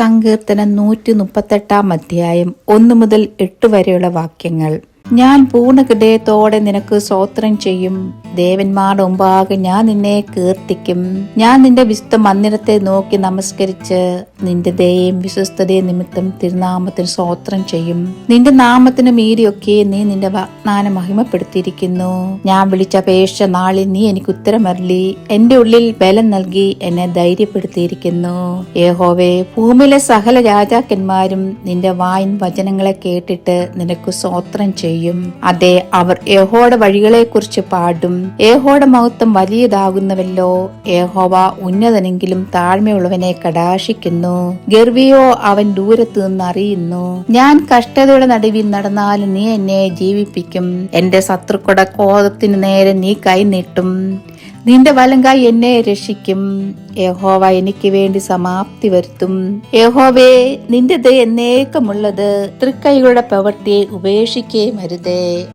സങ്കീർത്തനം നൂറ്റി മുപ്പത്തെട്ടാം അധ്യായം ഒന്ന് മുതൽ എട്ട് വരെയുള്ള വാക്യങ്ങൾ. ഞാൻ പൂർണ ഹൃദയത്തോടെ നിനക്ക് സ്തോത്രം ചെയ്യും. ദേവന്മാരുടെ മുമ്പാകെ ഞാൻ നിന്നെ കീർത്തിക്കും. ഞാൻ നിന്റെ വിശുദ്ധ മന്ദിരത്തെ നോക്കി നമസ്കരിച്ച് നിന്റെ ദയയും വിശ്വസ്തതയും നിമിത്തം തിരുനാമത്തിന് സ്തോത്രം ചെയ്യും. നിന്റെ നാമത്തിന് മീരിയൊക്കെ നീ നിന്റെ വാഗ്ദാനം മഹിമപ്പെടുത്തിയിരിക്കുന്നു. ഞാൻ വിളിച്ചപേക്ഷ നാളിൽ നീ എനിക്ക് ഉത്തരമരളി. എന്റെ ഉള്ളിൽ ബലം നൽകി എന്നെ ധൈര്യപ്പെടുത്തിയിരിക്കുന്നു. യഹോവേ ഭൂമിയിലെ സകല രാജാക്കന്മാരും നിന്റെ വായിൻ വചനങ്ങളെ കേട്ടിട്ട് നിനക്ക് സ്തോത്രം ചെയ്യും. അതെ അവർ യഹോയുടെ വഴികളെ കുറിച്ച് പാടും. യഹോയുടെ മഹത്വം വലിയതാകുന്നവല്ലോ. ഏഹോവ ഉന്നതനെങ്കിലും താഴ്മയുള്ളവനെ കടാശിക്കുന്നു. ഗർവിയോ അവൻ ദൂരത്ത് നിന്ന് അറിയുന്നു ഞാൻ കഷ്ടതയുടെ നടുവിൽ നടന്നാലും നീ എന്നെ ജീവിപ്പിക്കും. എന്റെ ശത്രുക്കളുടെ കോപത്തിന് നേരെ നീ കൈനീട്ടും. നിന്റെ വലങ്കായി എന്നെ രക്ഷിക്കും. യഹോവ എനിക്ക് വേണ്ടി സമാപ്തി വരുത്തും. യഹോവേ നിന്റെ ദയ എന്നേക്കമുള്ളത് തൃക്കൈകളുടെ പ്രവൃത്തിയെ ഉപേക്ഷിക്കേ day